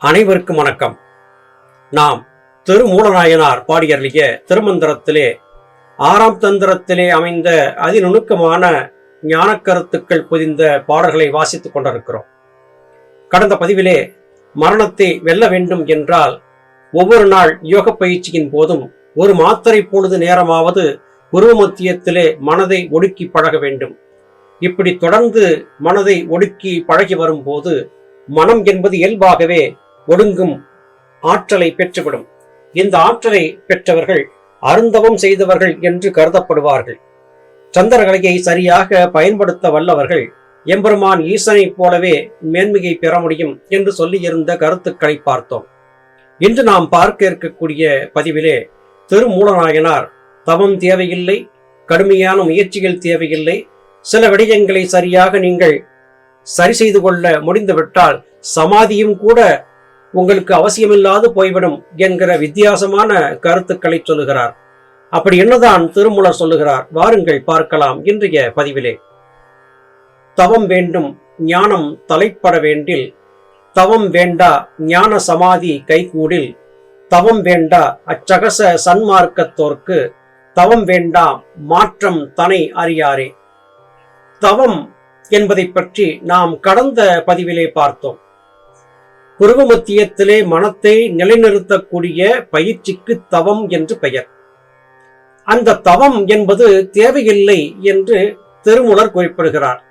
அனைவருக்கும் வணக்கம். நாம் திருமூலநாயனார் பாடியருளிய திருமந்திரத்திலே ஆறாம் தந்திரத்திலே அமைந்த அதிநுணுக்கமான ஞான கருத்துக்கள் புதிந்த பாடல்களை வாசித்துக் கொண்டிருக்கிறோம். கடந்த பதிவிலே மரணத்தை வெல்ல வேண்டும் என்றால் ஒவ்வொரு நாள் யோக பயிற்சியின் போதும் ஒரு மாத்திரை பொழுது நேரமாவது உருவ மத்தியத்திலே மனதை ஒடுக்கி பழக வேண்டும். இப்படி தொடர்ந்து மனதை ஒடுக்கி பழகி வரும்போது மனம் என்பது இயல்பாகவே ஒடுங்கும் ஆற்றலை பெற்றுவிடும். இந்த ஆற்றலை பெற்றவர்கள் அருந்தவம் செய்தவர்கள் என்று கருதப்படுவார்கள். சந்திரகலையை சரியாக பயன்படுத்த வல்லவர்கள் எம்பெருமான் ஈசனைப் போலவே மேன்மையை பெற முடியும் என்று சொல்லியிருந்த கருத்துக்களை பார்த்தோம். இன்று நாம் பார்க்க இருக்கக்கூடிய பதிவிலே திருமூலநாயனார் தவம் தேவையில்லை கடுமையான முயற்சிகள் தேவையில்லை சில விடயங்களை சரியாக நீங்கள் சரி செய்து கொள்ள முடிந்துவிட்டால் சமாதியும் கூட உங்களுக்கு அவசியமில்லாது போய்விடும் என்கிற வித்தியாசமான கருத்துக்களை சொல்லுகிறார். அப்படி என்னதான் திருமூலர் சொல்லுகிறார் வாருங்கள் பார்க்கலாம் இன்றைய பதிவிலே. தவம் வேண்டும் ஞானம் தலைப்பட வேண்டில் தவம் வேண்டா ஞான சமாதி கைகூடில் தவம் வேண்டா அச்சகச சன்மார்க்கத்தோர்க்கு தவம் வேண்டாம் மாற்றம் தனை அறியாரே. தவம் என்பதை பற்றி நாம் கடந்த பதிவிலே பார்த்தோம். புருவ மத்தியத்திலே மனத்தை நிலைநிறுத்தக்கூடிய பயிற்சிக்கு தவம் என்று பெயர். அந்த தவம் என்பது தேவையில்லை என்று திருமுலர் குறிப்பிடுகிறார்.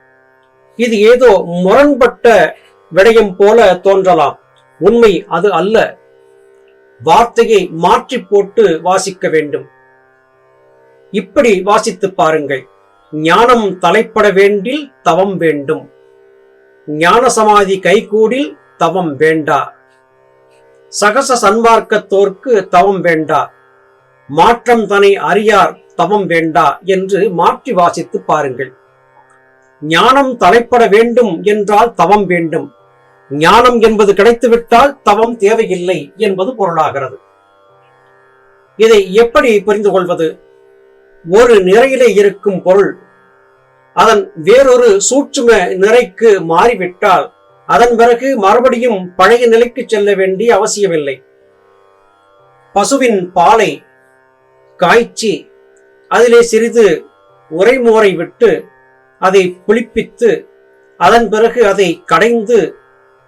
இது ஏதோ முரண்பட்ட விடயம் போல தோன்றலாம். உண்மை அது அல்ல. வார்த்தையை மாற்றி போட்டு வாசிக்க வேண்டும். இப்படி வாசித்து பாருங்கள். ஞானம் தலைப்பட வேண்டில் தவம் வேண்டும். ஞான சமாதி கைகூடில் தவம் வேண்டா. சகச சன்மார்க்கத்தோர்க்கு தவம் வேண்டா. மாற்றம் தனை அறியார் தவம் வேண்டா என்று மாற்றி வாசித்து பாருங்கள். ஞானம் தலைப்பட வேண்டும் என்றால் தவம் வேண்டும். ஞானம் என்பது கிடைத்துவிட்டால் தவம் தேவையில்லை என்பது பொருளாகிறது. இதை எப்படி புரிந்து கொள்வது? ஒரு நிறையிலே இருக்கும் பொருள். அதன் வேறொரு சூட்சும நிறைக்கு மாறிவிட்டால் அதன் பிறகு மறுபடியும் பழைய நிலைக்கு செல்ல வேண்டிய அவசியமில்லை. பசுவின் பாலை காய்ச்சி அதிலே சிறிது உரைமோரை விட்டு அதை புளிப்பித்து அதன் பிறகு அதை கடைந்து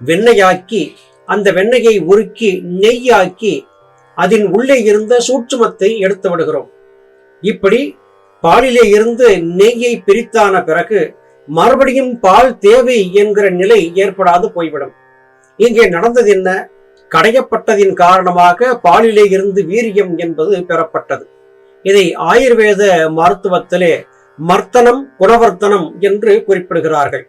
வெண்ணெயாக்கி அந்த வெண்ணெயை உருக்கி நெய்யாக்கி அதன் உள்ளே இருந்த சூட்சுமத்தை எடுத்து விடுகிறோம். இப்படி பாலிலே இருந்து நெய்யை பிரித்தான பிறகு மறுபடியும் பால் தேவை என்கிற நிலை ஏற்படாது போய்விடும். இங்கே நடந்தது என்ன? கடையப்பட்டதின் காரணமாக பாலிலே இருந்து வீரியம் என்பது பெறப்பட்டது. இதை ஆயுர்வேத மருத்துவத்திலே மர்த்தனம் குணவர்த்தனம் என்று குறிப்பிடுகிறார்கள்.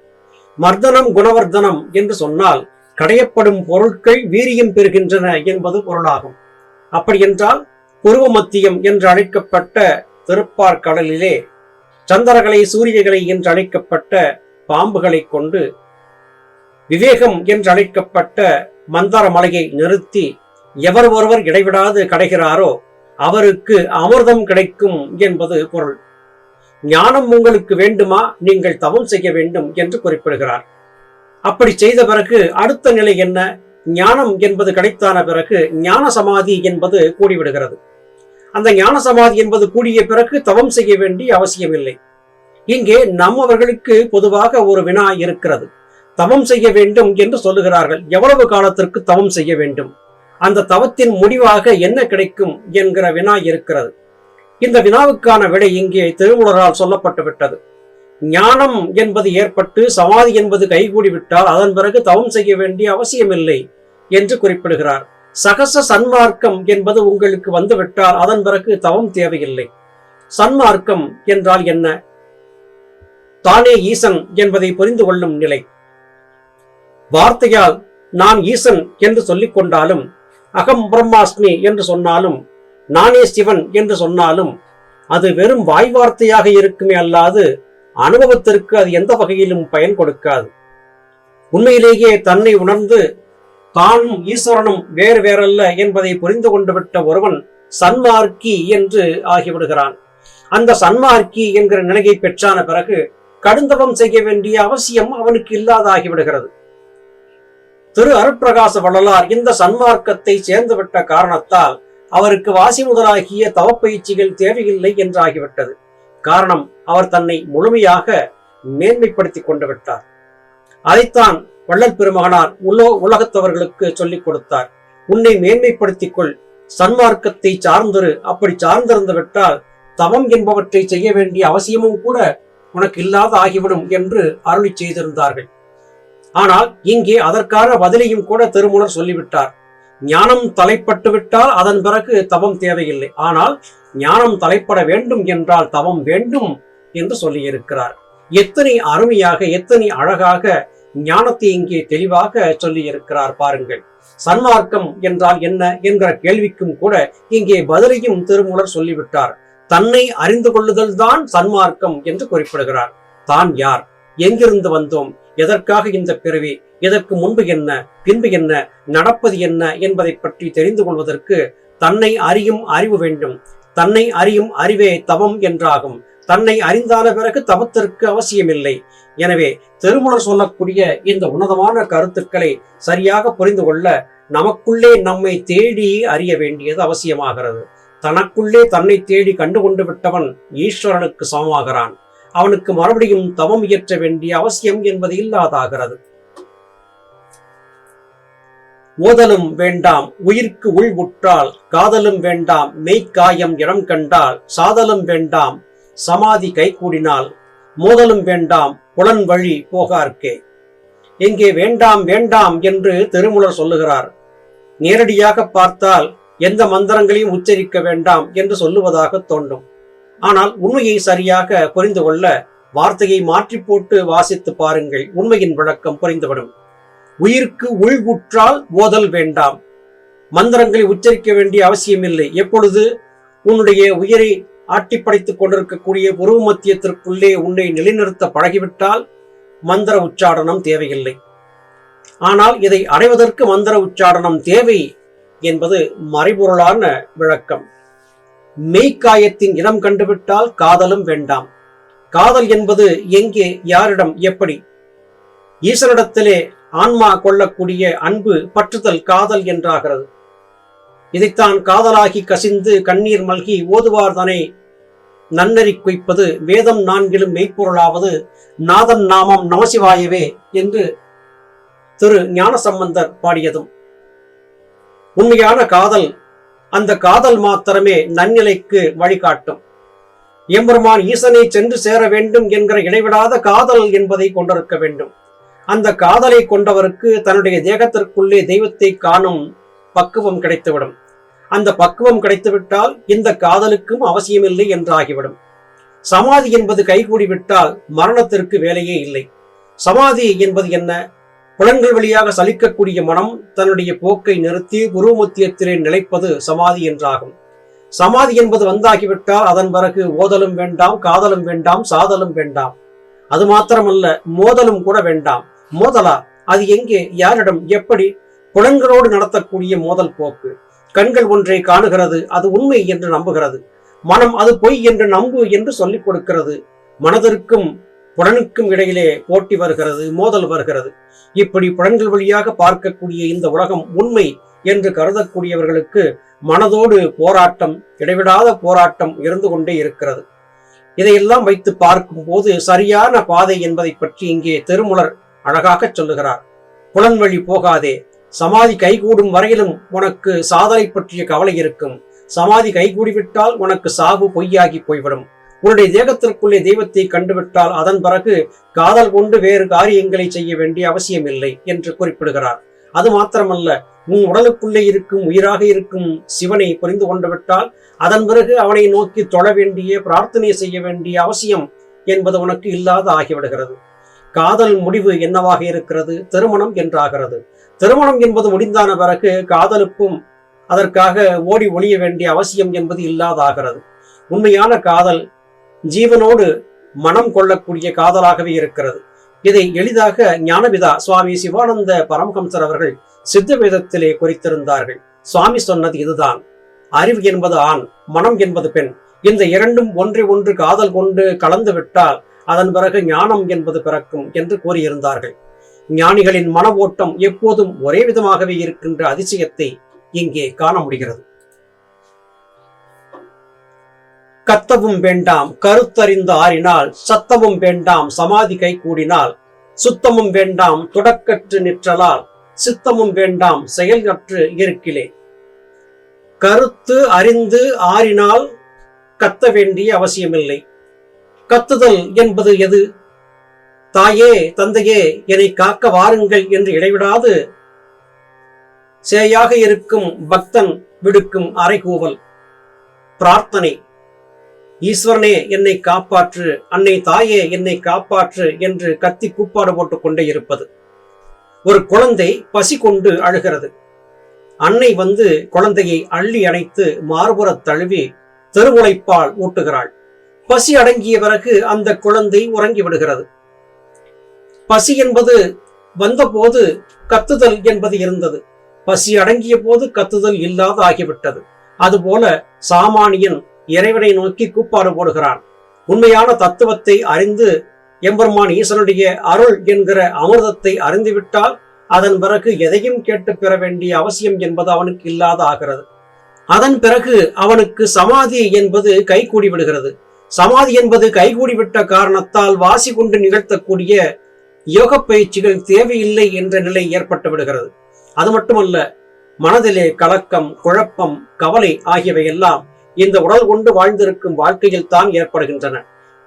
மர்தனம் குணவர்த்தனம் என்று சொன்னால் கடையப்படும் பொருட்கள் வீரியம் பெறுகின்றன என்பது பொருளாகும். அப்படி என்றால் புருவ மத்தியம் என்று அழைக்கப்பட்ட திருப்பார் சந்திரகளை சந்திரகலை சூரியகலை என்று அழைக்கப்பட்ட பாம்புகளை கொண்டு விவேகம் என்று அழைக்கப்பட்ட மந்தார மலையை நிறுத்தி எவர் ஒருவர் இடைவிடாது கிடைக்கிறாரோ அவருக்கு அமிர்தம் கிடைக்கும் என்பது பொருள். ஞானம் உங்களுக்கு வேண்டுமா? நீங்கள் தவம் செய்ய வேண்டும் என்று குறிப்பிடுகிறார். அப்படி செய்த பிறகு அடுத்த நிலை என்ன? ஞானம் என்பது கிடைத்தான பிறகு ஞான சமாதி என்பது கூடிவிடுகிறது. அந்த ஞான சமாதி என்பது கூடிய பிறகு தவம் செய்ய வேண்டிய அவசியமில்லை. இங்கே நம்மவர்களுக்கு பொதுவாக ஒரு வினா இருக்கிறது. தவம் செய்ய வேண்டும் என்று சொல்லுகிறார்கள். எவ்வளவு காலத்திற்கு தவம் செய்ய வேண்டும்? அந்த தவத்தின் முடிவாக என்ன கிடைக்கும் என்கிற வினா இருக்கிறது. இந்த வினாவுக்கான விடை இங்கே திருமூலரால் சொல்லப்பட்டு விட்டது. ஞானம் என்பது ஏற்பட்டு சமாதி என்பது கைகூடி விட்டால் அதன் பிறகு தவம் செய்ய வேண்டிய அவசியமில்லை என்று குறிப்பிடுகிறார். சகச சன்மார்க்கம் என்பது உங்களுக்கு வந்துவிட்டால் அதன் பிறகு தவம் தேவையில்லை. சன்மார்க்கம் என்றால் என்ன? தானே ஈசன் என்பதை புரிந்து கொள்ளும் நிலை. வார்த்தையால் நான் ஈசன் என்று சொல்லிக் கொண்டாலும் அகம் பிரம்மாஸ்மி என்று சொன்னாலும் நானே சிவன் என்று சொன்னாலும் அது வெறும் வாய் வார்த்தையாக இருக்குமே அல்லாது அனுபவத்திற்கு அது எந்த வகையிலும் பயன் கொடுக்காது. உண்மையிலேயே தன்னை உணர்ந்து தானும் ஈஸ்வரனும் வேறு வேறல்ல என்பதை புரிந்து கொண்டு விட்ட ஒருவன் சன்மார்க்கி என்று ஆகிவிடுகிறான். அந்த சன்மார்க்கி என்கிற நிலையை பெற்றான பிறகு கடுந்தவம் செய்ய வேண்டிய அவசியம் அவனுக்கு இல்லாதாகிவிடுகிறது. திரு அருட்பிரகாச வள்ளலார் இந்த சன்மார்க்கத்தை சேர்ந்துவிட்ட காரணத்தால் அவருக்கு வாசி முதலாகிய தவப்பயிற்சிகள் தேவையில்லை என்றாகிவிட்டது. காரணம் அவர் தன்னை முழுமையாக மேன்மைப்படுத்திக் கொண்டு விட்டார். அதைத்தான் வள்ளல் பெருமகனார் உலோ உலகத்தவர்களுக்கு சொல்லிக் கொடுத்தார். உன்னை மேன்மைப்படுத்திக் கொள் சன்மார்க்கத்தை சார்ந்திரு. அப்படி சார்ந்திருந்து விட்டால் தவம் என்பவற்றை செய்ய வேண்டிய அவசியமும் கூட உனக்கு இல்லாத ஆகிவிடும் என்று அருளி செய்திருந்தார்கள். ஆனால் இங்கே அதற்கான பதிலையும் கூட திருமூலர் சொல்லிவிட்டார். ஞானம் தலைப்பட்டு விட்டால் அதன் பிறகு தவம் தேவையில்லை. ஆனால் ஞானம் தலைப்பட வேண்டும் என்றால் தவம் வேண்டும் என்று சொல்லியிருக்கிறார். எத்தனை அருமையாக எத்தனை அழகாக ஞானத்தை இங்கே தெளிவாக சொல்லி இருக்கிறார் பாருங்கள். சன்மார்க்கம் என்றால் என்ன என்கிற கேள்விக்கும் கூட இங்கே பதிலையும் திருமூலர் சொல்லிவிட்டார். தன்னை அறிந்து கொள்ளுதல் தான் சன்மார்க்கம் என்று குறிப்பிடுகிறார். தான் யார்? எங்கிருந்து வந்தோம்? எதற்காக இந்த பிறவி? இதற்கு முன்பு என்ன? பின்பு என்ன? நடப்பது என்ன? என்பதை பற்றி தெரிந்து கொள்வதற்கு தன்னை அறியும் அறிவு வேண்டும். தன்னை அறியும் அறிவே தவம் என்றாகும். தன்னை அறிந்தான பிறகு தவத்திற்கு அவசியமில்லை. எனவே திருமணர் சொல்லக்கூடிய இந்த உன்னதமான கருத்துக்களை சரியாக புரிந்து கொள்ள நமக்குள்ளே நம்மை தேடி அறிய வேண்டியது அவசியமாகிறது. தனக்குள்ளே தன்னை தேடி கண்டுகொண்டு விட்டவன் ஈஸ்வரனுக்கு சமமாகிறான். அவனுக்கு மறுபடியும் தவம் இயற்ற வேண்டிய அவசியம் என்பது இல்லாதாகிறது. ஓதலும் வேண்டாம் உயிர்க்கு உள் உற்றால் காதலும் வேண்டாம் மெய்க்காயம் இடம் கண்டால் சாதலும் வேண்டாம் சமாதி கைகூடினால் மோதலும் வேண்டாம் புலன் வழி போகார்க்கே. இங்கே வேண்டாம் வேண்டாம் என்று திருமுலர் சொல்லுகிறார். நேரடியாக பார்த்தால் எந்த மந்திரங்களையும் உச்சரிக்க வேண்டாம் என்று சொல்லுவதாக தோன்றும். ஆனால் உண்மையை சரியாக புரிந்து கொள்ள வார்த்தையை மாற்றி போட்டு வாசித்து பாருங்கள். உண்மையின் விளக்கம் புரிந்துவிடும். உயிருக்கு உள்வுற்றால் ஓதல் வேண்டாம். மந்திரங்களை உச்சரிக்க வேண்டிய அவசியமில்லை. எப்பொழுது உன்னுடைய உயிரை ஆட்டிப்படைத்துக் கொண்டிருக்கக்கூடிய உருவ மத்தியத்திற்குள்ளே உன்னை நிலைநிறுத்த பழகிவிட்டால் மந்திர உச்சாடனம் தேவையில்லை. ஆனால் இதை அடைவதற்கு மந்திர உச்சாடனம் தேவை என்பது மறைபொருளான விளக்கம். மெய்க்காயத்தின் இடம் கண்டுவிட்டால் காதலும் வேண்டாம். காதல் என்பது எங்கே யாரிடம் எப்படி? ஈசனிடத்திலே ஆன்மா கொள்ளக்கூடிய அன்பு பற்றுதல் காதல் என்றாகிறது. இதைத்தான் காதலாகி கசிந்து கண்ணீர் மல்கி ஓதுவார்தனை நன்னறி குய்ப்பது வேதம் நான்கிலும் மெய்ப்பொருளாவது நாதன் நாமம் நமசிவாயவே என்று திரு ஞானசம்பந்தர் பாடியதும். உண்மையான காதல் அந்த காதல் மாத்திரமே நன்னிலைக்கு வழிகாட்டும். எம்பெருமான் ஈசனை சென்று சேர வேண்டும் என்கிற இடைவிடாத காதல் என்பதை கொண்டிருக்க வேண்டும். அந்த காதலை கொண்டவருக்கு தன்னுடைய தேகத்திற்குள்ளே தெய்வத்தை காணும் பக்குவம் கிடைத்துவிடும். அந்த பக்குவம் கிடைத்துவிட்டால் இந்த காதலுக்கும் அவசியமில்லை என்றாகிவிடும். சமாதி என்பது கைகூடிவிட்டால் மரணத்திற்கு வேலையே இல்லை. சமாதி என்பது என்ன? புலன்கள் வழியாக சலிக்கக்கூடிய மனம் தன்னுடைய போக்கை நிறுத்தி உருவமத்தியத்திலே நிலைப்பது சமாதி என்றாகும். சமாதி என்பது வந்தாகிவிட்டால் அதன் பிறகு ஓதலும் வேண்டாம் காதலும் வேண்டாம் சாதலும் வேண்டாம். அது மாத்திரமல்ல மோதலும் கூட வேண்டாம். மோதலா? அது எங்கே? யாரிடம்? எப்படி? புலன்களோடு நடத்தக்கூடிய மோதல் போக்கு. கண்கள் ஒன்றை காணுகிறது அது உண்மை என்று நம்புகிறது. மனம் அது பொய் என்று நம்பு என்று சொல்லிக் கொடுக்கிறது. மனதிற்கும் புலனுக்கும் இடையிலே போட்டி வருகிறது மோதல் வருகிறது. இப்படி புலன்கள் வழியாக பார்க்கக்கூடிய இந்த உலகம் உண்மை என்று கருதக்கூடியவர்களுக்கு மனதோடு போராட்டம் இடைவிடாத போராட்டம் இருந்து கொண்டே இருக்கிறது. இதையெல்லாம் வைத்து பார்க்கும் போது சரியான பாதை என்பதை பற்றி இங்கே திருமுலர் அழகாக சொல்லுகிறார். புலன் வழி போகாதே சமாதி கைகூடும் வரையிலும் உனக்கு சாதனை பற்றிய கவலை இருக்கும். சமாதி கைகூடிவிட்டால் உனக்கு சாவு பொய்யாகி போய்விடும். உன்னுடைய தேகத்திற்குள்ளே தெய்வத்தை கண்டுவிட்டால் அதன் பிறகு காதல் கொண்டு வேறு காரியங்களை செய்ய வேண்டிய அவசியம் இல்லை என்று குறிப்பிடுகிறார். அது மாத்திரமல்ல உன் உடலுக்குள்ளே இருக்கும் உயிராக இருக்கும் சிவனை புரிந்து கொண்டு விட்டால் அதன் பிறகு அவனை நோக்கி தொழ வேண்டிய பிரார்த்தனை செய்ய வேண்டிய அவசியம் என்பது உனக்கு இல்லாத ஆகிவிடுகிறது. காதல் முடிவு என்னவாக இருக்கிறது? திருமணம் என்றாகிறது. திருமணம் என்பது முடிந்தான பிறகு காதலுக்கும் அதற்காக ஓடி ஒளிய வேண்டிய அவசியம் என்பது இல்லாதாகிறது. உண்மையான காதல் ஜீவனோடு மனம் கொள்ளக்கூடிய காதலாகவே இருக்கிறது. இதை எளிதாக ஞானபிதா சுவாமி சிவானந்த பரமஹம்சர் அவர்கள் சித்த வேதத்திலே குறித்திருந்தார்கள். சுவாமி சொன்னது இதுதான். அறிவு என்பது ஆண் மனம் என்பது பெண். இந்த இரண்டும் ஒன்றை ஒன்று காதல் கொண்டு கலந்து விட்டால் அதன் பிறகு ஞானம் என்பது பிறக்கும் என்று கூறியிருந்தார்கள். ஞானிகளின் மன ஓட்டம் எப்போதும் ஒரே விதமாகவே இருக்கின்ற அதிசயத்தை இங்கே காண முடிகிறது. கத்தவும் வேண்டாம் கருத்தறிந்து ஆறினால் சத்தமும் வேண்டாம் சமாதி கை கூடினால் சுத்தமும் வேண்டாம் தொடக்கற்று நிற்றலால் சித்தமும் வேண்டாம் செயல்கற்று இருக்கிலே. கருத்து அறிந்து ஆறினால் கத்த வேண்டிய அவசியமில்லை. கத்துதல் என்பது எது? தாயே தந்தையே என்னை காக்க வாருங்கள் என்று இடைவிடாது. சேயாக இருக்கும் பக்தன் விடுக்கும் அறைகூவல். பிரார்த்தனை. ஈஸ்வரனே என்னை காப்பாற்று. அன்னை தாயே என்னை காப்பாற்று என்று கத்தி கூப்பாடு போட்டுக் கொண்டே இருப்பது. ஒரு குழந்தை பசி கொண்டு அழுகிறது. அன்னை வந்து குழந்தையை அள்ளி அணைத்து மார்புறத் தழுவி தெருவுழைப்பால் ஊட்டுகிறாள். பசி அடங்கிய பிறகு அந்த குழந்தை உறங்கி விடுகிறது பசி என்பது வந்தபோது கத்துதல் என்பது இருந்தது. பசி அடங்கிய போது கத்துதல் இல்லாத ஆகிவிட்டது. அதுபோல சாமானியன் இறைவனை நோக்கி கூப்பாடு போடுகிறான். உண்மையான தத்துவத்தை அறிந்து எம்பெருமான் ஈசனுடைய அருள் என்கிற அமிர்தத்தை அறிந்துவிட்டால் அதன் பிறகு எதையும் கேட்டு பெற வேண்டிய அவசியம் என்பது அவனுக்கு இல்லாத ஆகிறது. அதன் பிறகு அவனுக்கு சமாதி என்பது கைகூடி விடுகிறது. சமாதி என்பது கைகூடிவிட்ட காரணத்தால் வாசி கொண்டு நிகழ்த்தக்கூடிய யோக பயிற்சிகள் தேவையில்லை என்ற நிலை ஏற்பட்டு விடுகிறது. அது மட்டுமல்ல மனதிலே கலக்கம் குழப்பம் கவலை ஆகியவை எல்லாம் இந்த உடல் கொண்டு வாழ்ந்திருக்கும் வாழ்க்கையில் தான் ஏற்படுகின்றன.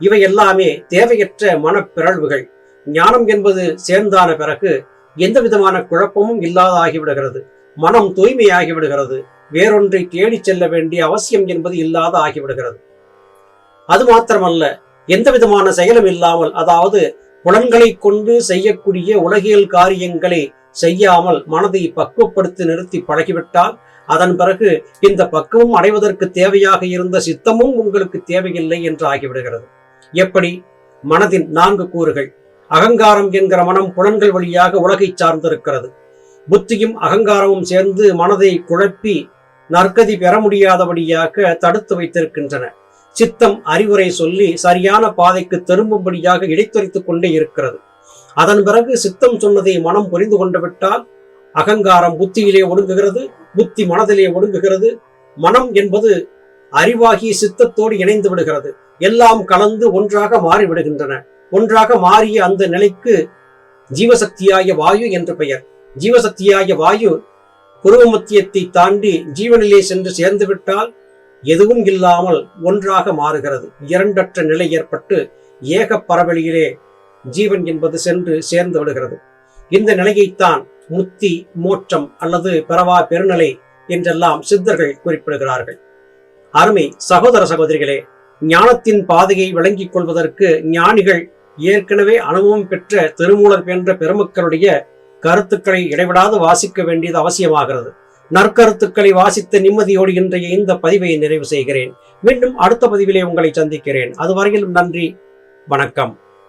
இவை எல்லாமே தேவையற்ற மனப்பிறழ்வுகள். ஞானம் என்பது சேர்ந்தான பிறகு எந்த விதமான குழப்பமும் இல்லாத ஆகிவிடுகிறது மனம் தூய்மையாகி விடுகிறது. வேறொன்றை தேடிச் செல்ல வேண்டிய அவசியம் என்பது இல்லாத ஆகிவிடுகிறது அது மாத்திரமல்ல எந்த விதமான செயலும் இல்லாமல் அதாவது புலன்களை கொண்டு செய்யக்கூடிய உலகியல் காரியங்களை செய்யாமல் மனதை பக்குவப்படுத்தி நிறுத்தி பழகிவிட்டால் அதன் பிறகு இந்த பக்குவம் அடைவதற்கு தேவையாக இருந்த சித்தமும் உங்களுக்கு தேவையில்லை என்று ஆகிவிடுகிறது. எப்படி? மனதின் நான்கு கூறுகள். அகங்காரம் என்கிற மனம் புலன்கள் வழியாக உலகை சார்ந்திருக்கிறது. புத்தியும் அகங்காரமும் சேர்ந்து மனதை குழப்பி நற்கதி பெற முடியாதபடியாக தடுத்து வைத்திருக்கின்றன. சித்தம் அறிவுரை சொல்லி சரியான பாதைக்கு திரும்பும்படியாக இடைத்துரைத்துக் கொண்டே இருக்கிறது. அதன் பிறகு சித்தம் சொன்னதை மனம் புரிந்து கொண்டு விட்டால் அகங்காரம் புத்தியிலே ஒடுங்குகிறது புத்தி மனதிலே ஒடுங்குகிறது. மனம் என்பது அறிவாகி சித்தத்தோடு இணைந்து விடுகிறது. எல்லாம் கலந்து ஒன்றாக மாறிவிடுகின்றன. ஒன்றாக மாறிய அந்த நிலைக்கு ஜீவசக்தியாய வாயு என்று பெயர். ஜீவசக்தியாய வாயு குருவமத்தியத்தை தாண்டி ஜீவனிலே சென்று சேர்ந்துவிட்டால் எதுவும் இல்லாமல் ஒன்றாக மாறுகிறது. இரண்டற்ற நிலை ஏற்பட்டு ஏக பரவெளியிலே ஜீவன் என்பது சென்று சேர்ந்து விடுகிறது. இந்த நிலையைத்தான் முத்தி மோட்சம் அல்லது பிறவா பெருநிலை என்றெல்லாம் சித்தர்கள் குறிப்பிடுகிறார்கள். அருமை சகோதர சகோதரிகளே ஞானத்தின் பாதையை விளங்கிக் கொள்வதற்கு ஞானிகள் ஏற்கனவே அனுபவம் பெற்ற திருமூலர் என்ற பெருமக்களுடைய கருத்துக்களை இடைவிடாது வாசிக்க வேண்டியது அவசியமாகிறது. நற்கருத்துக்களை வாசித்த நிம்மதியோடு இன்றைய இந்த பதிவை நிறைவு செய்கிறேன். மீண்டும் அடுத்த பதிவிலே உங்களை சந்திக்கிறேன். அதுவரையிலும் நன்றி வணக்கம்.